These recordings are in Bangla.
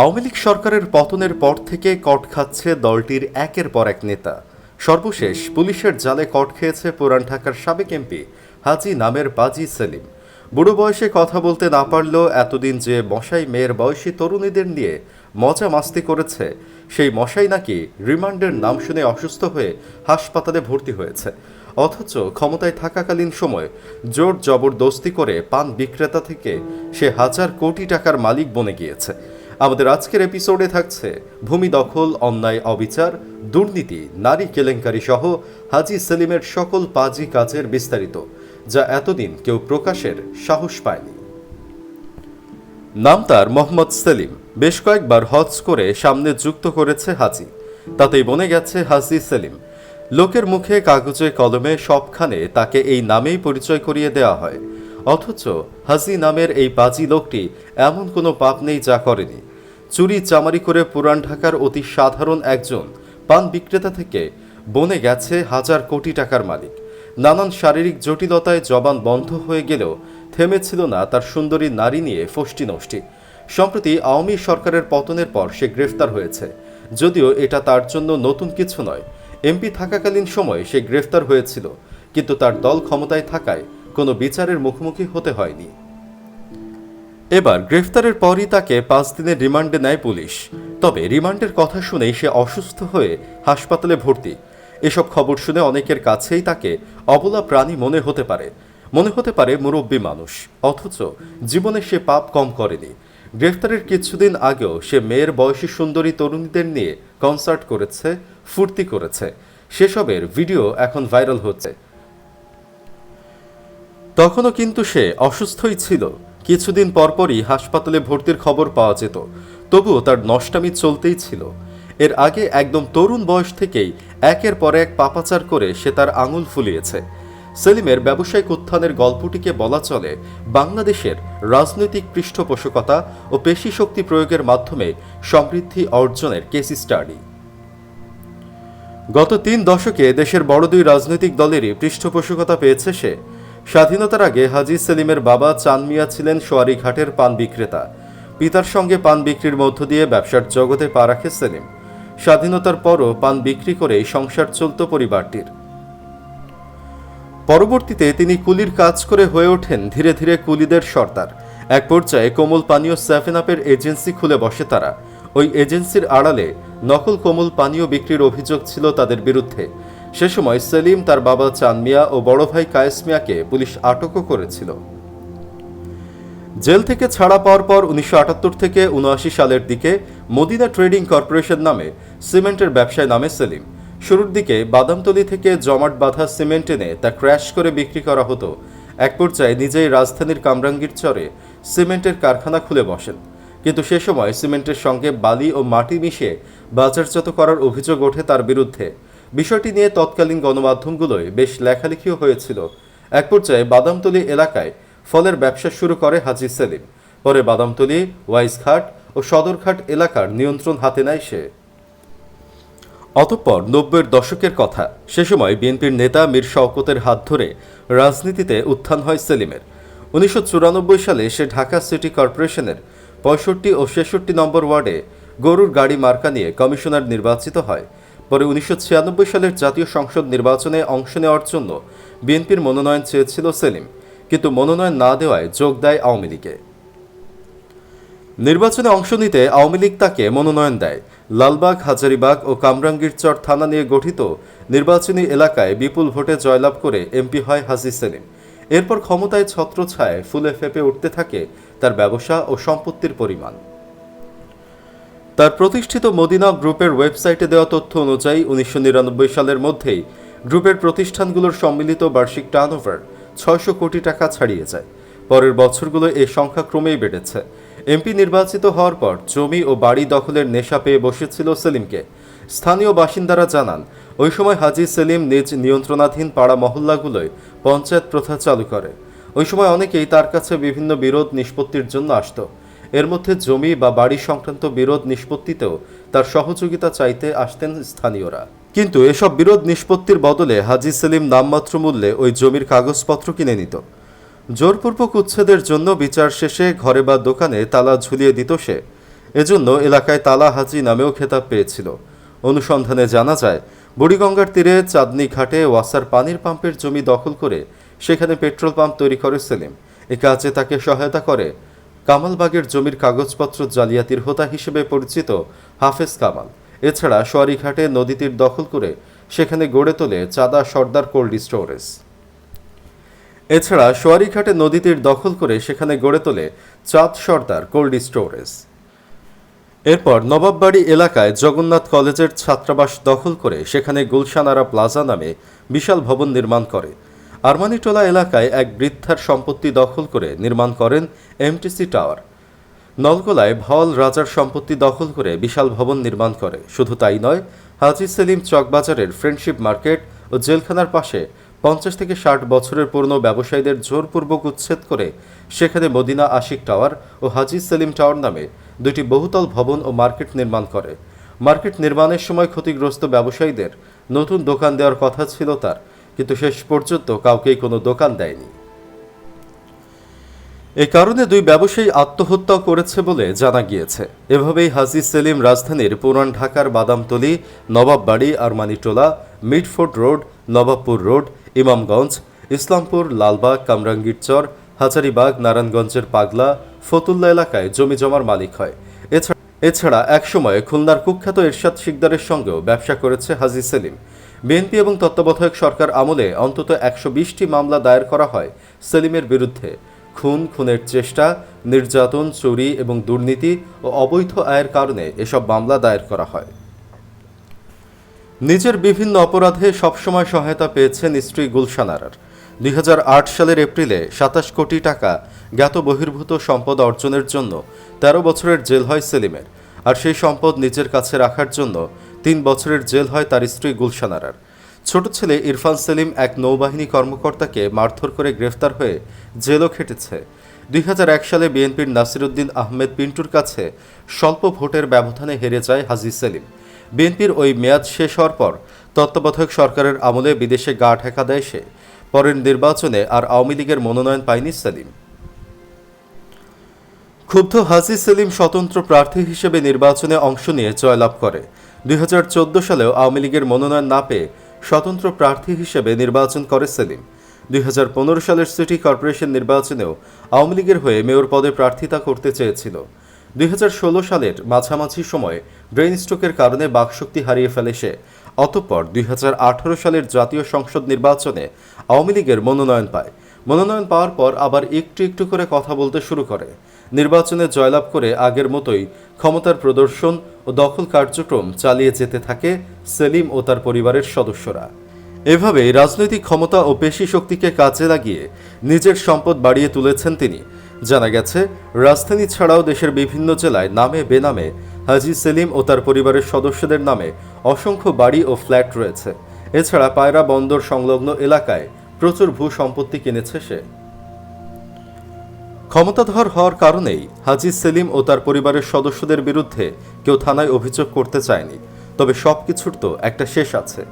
আওয়ামী লীগ সরকারের পতনের পর থেকে কট খাচ্ছে দলটির একের পর এক নেতা। সর্বশেষ পুলিশের জালে কট খেয়েছে পুরান ঢাকার সাবেক এমপি হাজি নামের বাজি সেলিম। বুড়ো বয়সে কথা বলতে না পারলেও এতদিন যে মশাই মেয়ের বয়সী তরুণীদের নিয়ে মজা মাস্তি করেছে, সেই মশাই নাকি রিমান্ডের নাম শুনে অসুস্থ হয়ে হাসপাতালে ভর্তি হয়েছে। অথচ ক্ষমতায় থাকাকালীন সময় জোর জবরদস্তি করে পান বিক্রেতা থেকে সে হাজার কোটি টাকার মালিক বনে গিয়েছে। আমাদের আজকের এপিসোডে থাকছে ভূমি দখল, অন্যায়, অবিচার, দুর্নীতি, নারী কেলেঙ্কারি সহ হাজি সেলিমের সকল পাজি কাজের বিস্তারিত, যা এতদিন কেউ প্রকাশের সাহস পায়নি। নাম তার মোহাম্মদ সেলিম। বেশ কয়েকবার হজ করে সামনে যুক্ত করেছে হাজি। তাতেই বনে গেছে হাজি সেলিম। লোকের মুখে, কাগজে, কলমে সবখানে তাকে এই নামেই পরিচয় করিয়ে দেওয়া হয়। অথচ হাজি নামের এই বাজি লোকটি এমন কোনো পাপ নেই যা করেনি। চুরি চামারি করে পুরান ঢাকার অতি সাধারণ একজন পান বিক্রেতা থেকে বনে গেছে হাজার কোটি টাকার মালিক। নানান শারীরিক জটিলতায় জবান বন্ধ হয়ে গেলেও থেমেছিল না তার সুন্দরী নারী নিয়ে ফষ্টি নষ্টি। সম্প্রতি আওয়ামী সরকারের পতনের পর সে গ্রেফতার হয়েছে। যদিও এটা তার জন্য নতুন কিছু নয়। এমপি থাকাকালীন সময়ে সে গ্রেফতার হয়েছিল, কিন্তু তার দল ক্ষমতায় থাকায় কোনো বিচারের মুখোমুখি হতে হয়নি। এবার গ্রেফতারের পরই তাকে পাঁচ দিনের রিমান্ডে নেয় পুলিশ। তবে রিমান্ডের কথা শুনেই সে অসুস্থ হয়ে হাসপাতালে ভর্তি। এসব খবর শুনে অনেকের কাছেই তাকে অবলা প্রাণী মনে হতে পারে। মনে হতে পারে মুরব্বী মানুষ, অথচ জীবনে সে পাপ কম করেনি। গ্রেফতারের কিছুদিন আগেও সে মেয়ের বয়সী সুন্দরী তরুণীদের নিয়ে কনসার্ট করেছে, ফুর্তি করেছে। সেসবের ভিডিও এখন ভাইরাল হচ্ছে। তখনও কিন্তু সে অসুস্থই ছিল। কিছুদিন পরপরই হাসপাতালে ভর্তির খবর পাওয়া যেত। তবুও তার নষ্টামি চলতেই ছিল। এর আগে একদম তরুণ বয়স থেকেই একের পর এক পাপাচার করে সে তার আঙুল ফুলিয়েছে। সেলিমের ব্যবসায়িক উত্থানের গল্পটিকে বলা চলে বাংলাদেশের রাজনৈতিক পৃষ্ঠপোষকতা ও পেশি শক্তি প্রয়োগের মাধ্যমে সমৃদ্ধি অর্জনের কেস স্টাডি গত তিন দশকে দেশের বড় দুই রাজনৈতিক দলেরই পৃষ্ঠপোষকতা পেয়েছে সে। স্বাধীনতার আগে হাজি সেলিমের বাবা চান মিয়া ছিলেন সোয়ারিঘাটের পান বিক্রেতা। পিতার সঙ্গে পান বিক্রির মধ্য দিয়ে ব্যবসার জগতে পা রাখে সেলিম। স্বাধীনতার পরও পান বিক্রি করেই সংসার চলত পরিবারটির। পরবর্তীতে তিনি কুলির কাজ করে হয়ে ওঠেন ধীরে ধীরে কুলিদের সর্দার। এক পর্যায়ে কোমল পানীয় সেভেন আপের এজেন্সি খুলে বসে তারা। ওই এজেন্সির আড়ালে নকল কোমল পানীয় বিক্রির অভিযোগ ছিল তাদের বিরুদ্ধে। সে সময় সেলিম তার বাবা চান মিয়া ও বড় ভাই কায়েস মিয়াকে পুলিশ আটকও করেছিল। জেল থেকে ছাড়া পাওয়ার পর উনিশশো আটাত্তর থেকে উনআশি সালের দিকে মদিনা ট্রেডিং কর্পোরেশন নামে সিমেন্টের ব্যবসায় নামে সেলিম। শুরুর দিকে বাদামতলি থেকে জমাট বাঁধা সিমেন্ট এনে তা ক্র্যাশ করে বিক্রি করা হতো। এক পর্যায়ে নিজেই রাজধানীর কামরাঙ্গীর চরে সিমেন্টের কারখানা খুলে বসেন। কিন্তু সে সময় সিমেন্টের সঙ্গে বালি ও মাটি মিশিয়ে বাজারজাত করার অভিযোগ ওঠে তার বিরুদ্ধে। বিষয়টি নিয়ে তৎকালীন গণমাধ্যমগুলোয় বেশ লেখালেখিও হয়েছিল। এক পর্যায়ে বাদামতলি এলাকায় ফলের ব্যবসা শুরু করে হাজি সেলিম। পরে বাদামতলি, ওয়াইসঘাট ও সদরঘাট এলাকার নিয়ন্ত্রণ হাতে নেয় সে। অতঃপর নব্বইয়ের দশকের কথা, সে সময় বিএনপির নেতা মীর শওকতের হাত ধরে রাজনীতিতে উত্থান হয় সেলিমের। উনিশশো চুরানব্বই সালে সে ঢাকা সিটি কর্পোরেশনের পঁয়ষট্টি ও ছেষট্টি নম্বর ওয়ার্ডে গরুর গাড়ি মার্কা নিয়ে কমিশনার নির্বাচিত হয়। পরে উনিশশো ছিয়ানব্বই সালের জাতীয় সংসদ নির্বাচনে অংশ নেওয়ার জন্য বিএনপির মনোনয়ন চেয়েছিল সেলিম, কিন্তু মনোনয়ন না দেওয়ায় যোগ দেয় আওয়ামী লীগে। নির্বাচনে অংশ নিতে আওয়ামী লীগ তাকে মনোনয়ন দেয়। লালবাগ, হাজারিবাগ ও কামরাঙ্গীরচর থানা নিয়ে গঠিত নির্বাচনী এলাকায় বিপুল ভোটে জয়লাভ করে এমপি হয় হাজি সেলিম। এরপর ক্ষমতায় ছত্রছায় ফুলে ফেপে উঠতে থাকে তার ব্যবসা ও সম্পত্তির পরিমাণ। তার প্রতিষ্ঠিত মদিনা গ্রুপের ওয়েবসাইটে দেওয়া তথ্য অনুযায়ী উনিশশো নিরানব্বই সালের মধ্যেই গ্রুপের প্রতিষ্ঠানগুলোর সম্মিলিত বার্ষিক টার্নওভার ছয়শো কোটি টাকা ছাড়িয়ে যায়। পরের বছরগুলো এ সংখ্যা ক্রমেই বেড়েছে। এমপি নির্বাচিত হওয়ার পর জমি ও বাড়ি দখলের নেশা পেয়ে বসেছিল সেলিমকে। স্থানীয় বাসিন্দারা জানান, ওই সময় হাজি সেলিম নিজ নিয়ন্ত্রণাধীন পাড়া মহল্লাগুলোয় পঞ্চায়েত প্রথা চালু করে। ওই সময় অনেকেই তার কাছে বিভিন্ন বিরোধ নিষ্পত্তির জন্য আসতো। এর মধ্যে জমি বা বাড়ি সংক্রান্ত বিরোধ নিষ্পত্তিতেও তার সহযোগিতা চাইতে আসতেন স্থানীয়রা। কিন্তু এসব বিরোধ নিষ্পত্তির বদলে হাজি সেলিম নামমাত্র মূল্যে ওই জমির কাগজপত্র কিনে নিত। জোরপূর্বক উচ্ছেদের জন্য বিচার শেষে ঘরে বা দোকানে তালা ঝুলিয়ে দিত সে। এজন্য এলাকায় তালা হাজি নামেও খেতাব পেয়েছিল। অনুসন্ধানে জানা যায়, বুড়িগঙ্গার তীরে চাঁদনি ঘাটে ওয়াসার পানির পাম্পের জমি দখল করে সেখানে পেট্রোল পাম্প তৈরি করে সেলিম। এ কাজে তাকে সহায়তা করে কামালবাগের জমির কাগজপত্র জালিয়াতির হোতা হিসেবে পরিচিত হাফেজ কামাল। এছাড়া সোয়ারিঘাটে নদী তীর দখল করে সেখানে গড়ে তোলে চাঁদা সর্দার কোল্ড স্টোরেজ। এছাড়া সোয়ারিঘাটে নদী তীর দখল করে সেখানে গড়ে তোলে চাঁদ সর্দার কোল্ড স্টোরেজ। এরপর নবাববাড়ি এলাকায় জগন্নাথ কলেজের ছাত্রাবাস দখল করে সেখানে গুলশানারা প্লাজা নামে বিশাল ভবন নির্মাণ করে। আরমানিটোলা এলাকায় এক বৃদ্ধার সম্পত্তি দখল করে নির্মাণ করেন এমটিসি টাওয়ার। নলগোলায় ভল রাজার সম্পত্তি দখল করে বিশাল ভবন নির্মাণ করে। শুধু তাই নয়, হাজি সেলিম চকবাজারের ফ্রেন্ডশিপ মার্কেট ও জেলখানার পাশে পঞ্চাশ থেকে ষাট বছরের পুরনো ব্যবসায়ীদের জোরপূর্বক উচ্ছেদ করে সেখানে মদিনা আশিক টাওয়ার ও হাজি সেলিম টাওয়ার নামে দুটি বহুতল ভবন ও মার্কেট নির্মাণ করে। মার্কেট নির্মাণের সময় ক্ষতিগ্রস্ত ব্যবসায়ীদের নতুন দোকান দেওয়ার কথা ছিল তার। কিন্তু শেষ পর্যন্ত কাউকেই কোনো দোকান দেয়নি। এ কারণে দুই ব্যবসায়ী আত্মহত্যা করেছে বলে জানা গিয়েছে। এভাবেই হাজি সেলিম রাজধানীর পুরান ঢাকার Badamtali, Nawabbari, Armanitola Mitford road, Nawabpur road, Imamganj, Islampur, Lalbagh, Kamrangirchar, Hazaribagh, নারায়ণগঞ্জের পাগলা, ফতুল্লা এলাকায় জমি জমার মালিক হয়। এছাড়া একসময় খুলনার কুখ্যাত এরশাদ শিকদারের সঙ্গেও ব্যবসা করেছে হাজি সেলিম। বিএনপি এবং তত্ত্বাবধায়ক সরকার আমলে অন্তত একশো বিশটি মামলা দায়ের করা হয় সেলিমের বিরুদ্ধে। খুন, খুনের চেষ্টা, নির্যাতন, চুরি এবং দুর্নীতি ও অবৈধ আয়ের কারণে এসব মামলা দায়ের করা হয়। নিজের বিভিন্ন অপরাধে সবসময় সহায়তা পেয়েছেন স্ত্রী গুলশান আরার। দুই সালের এপ্রিলে সাতাশ কোটি টাকা জ্ঞাত বহির্ভূত সম্পদ অর্জনের জন্য ১৩ বছরের জেল হয় সেলিমের। আর সেই সম্পদ নিজের কাছে রাখার জন্য তিন বছরের জেল হয় তার স্ত্রী গুলশান আরার ছোট ছেলে ইরফান সেলিম এক নৌবাহিনী কর্মকর্তাকে মারধর করে গ্রেফতার হয়ে জেলও খেটেছে। দুই হাজার এক সালে বিএনপির নাসিরুদ্দিন আহমেদ পিন্টুর কাছে স্বল্প ভোটের ব্যবধানে হেরে যায় হাজি সেলিম। বিএনপির ওই মেয়াদ শেষ হওয়ার পর তত্ত্বাবধায়ক সরকারের আমলে বিদেশে গা ঠেকা দেয় সে। পরের নির্বাচনে আর আওয়ামী লীগের মনোনয়ন পায়নি সেলিম। ক্ষুব্ধ হাজি সেলিম স্বতন্ত্র প্রার্থী হিসেবে নির্বাচনে অংশ নিয়ে জয়লাভ করে। দুই হাজার চোদ্দ সালেও আওয়ামী লীগের মনোনয়ন না পেয়ে স্বতন্ত্র প্রার্থী হিসেবে নির্বাচন করে সেলিম। দুই হাজার পনেরো সালের সিটি কর্পোরেশন নির্বাচনেও আওয়ামী লীগের হয়ে মেয়র পদে প্রার্থিতা করতে চেয়েছিল। দুই হাজার ষোলো সালের মাঝামাঝি সময়ে ব্রেইন স্ট্রোকের কারণে বাকশক্তি হারিয়ে ফেলে সে। অতঃপর দুই হাজার আঠারো সালের জাতীয় সংসদ নির্বাচনে আওয়ামী লীগের মনোনয়ন পায়। মনোনয়ন পাওয়ার পর আবার একটু একটু করে কথা বলতে শুরু করে। নির্বাচনে জয়লাভ করে আগের মতোই ক্ষমতার প্রদর্শন ও দখল কার্যক্রম চালিয়ে যেতে থাকে সেলিম ও তার পরিবারের সদস্যরা। এভাবেই রাজনৈতিক ক্ষমতা ও পেশি শক্তিকে কাজে লাগিয়ে নিজের সম্পদ বাড়িয়ে তুলেছেন তিনি। জানা গেছে, রাজধানী ছাড়াও দেশের বিভিন্ন জেলায় নামে বেনামে হাজি সেলিম ও তার পরিবারের সদস্যদের নামে অসংখ্য বাড়ি ও ফ্ল্যাট রয়েছে। এছাড়া পায়রা বন্দর সংলগ্ন এলাকায় প্রচুর ভূ সম্পত্তি কিনেছে সে। ক্ষমতাধর হওয়ার কারণেই হাজি সেলিম ও তার পরিবারের সদস্যদের বিরুদ্ধে কেউ থানায় অভিযোগ করতে চায়নি। তবে সব কিছুর তো একটা শেষ আছে।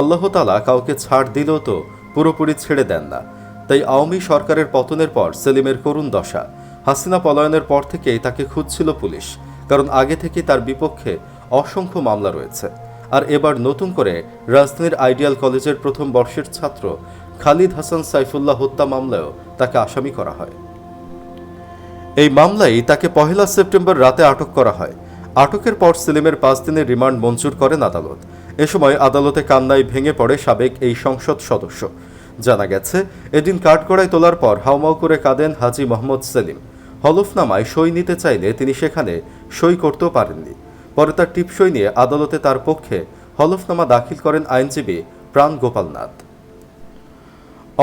আল্লাহ তালা কাউকে ছাড় দিলেও তো পুরোপুরি ছেড়ে দেন না। তাই আওয়ামী সরকারের পতনের পর সেলিমের করুণ দশা। হাসিনা পলায়নের পর থেকেই তাকে খুঁজছিল পুলিশ, কারণ আগে থেকেই তার বিপক্ষে অসংখ্য মামলা রয়েছে। আর এবার নতুন করে রাজধানীর আইডিয়াল কলেজের প্রথম বর্ষের ছাত্র খালিদ হাসান সাইফুল্লাহ হত্যা মামলায়ও তাকে আসামি করা হয়। এই মামলায় তাকে পহেলা সেপ্টেম্বর রাতে আটক করা হয়। আটকের পর সেলিমের পাঁচ দিনের রিমান্ড মঞ্জুর করেন আদালত। এ সময় আদালতে কান্নায় ভেঙে পড়ে সাবেক এই সংসদ সদস্য। জানা গেছে, এদিন কাঠগড়ায় তোলার পর হাউমাউ করে কাঁদেন হাজি মোহাম্মদ সেলিম। হলফনামায় সই নিতে চাইলে তিনি সেখানে সই করতেও পারেননি। পরে তার টিপসই নিয়ে আদালতে তার পক্ষে হলফনামা দাখিল করেন আইনজীবী প্রাণ গোপালনাথ।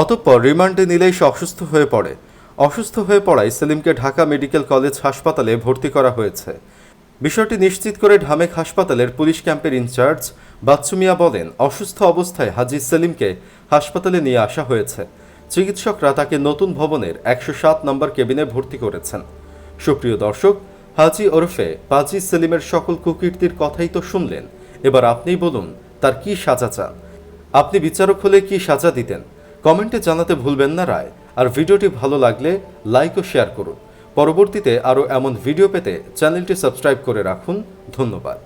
অতঃপর রিমান্ডে নিলেই সে অসুস্থ হয়ে পড়ে। অসুস্থ হয়ে পড়ায় সেলিমকে ঢাকা মেডিকেল কলেজ হাসপাতালে ভর্তি করা হয়েছে। বিষয়টি নিশ্চিত করে ঢামেক হাসপাতালের পুলিশ ক্যাম্পের ইনচার্জ বাচ্চু মিয়া বলেন, অসুস্থ অবস্থায় হাজি সেলিমকে হাসপাতালে নিয়ে আসা হয়েছে। চিকিৎসকরা তাকে নতুন ভবনের একশো সাত নম্বর কেবিনে ভর্তি করেছেন। সুপ্রিয় দর্শক, হাজি ওরফে পাজি সেলিমের সকল কুকীর্তির কথাই তো শুনলেন। এবার আপনিই বলুন, তার কি সাজা চান? আপনি বিচারক হলে কি সাজা দিতেন? কমেন্টে জানাতে ভুলবেন না রায়। আর ভিডিওটি ভালো লাগলে লাইক ও শেয়ার করুন। পরবর্তীতে আরও এমন ভিডিও পেতে চ্যানেলটি সাবস্ক্রাইব করে রাখুন। ধন্যবাদ।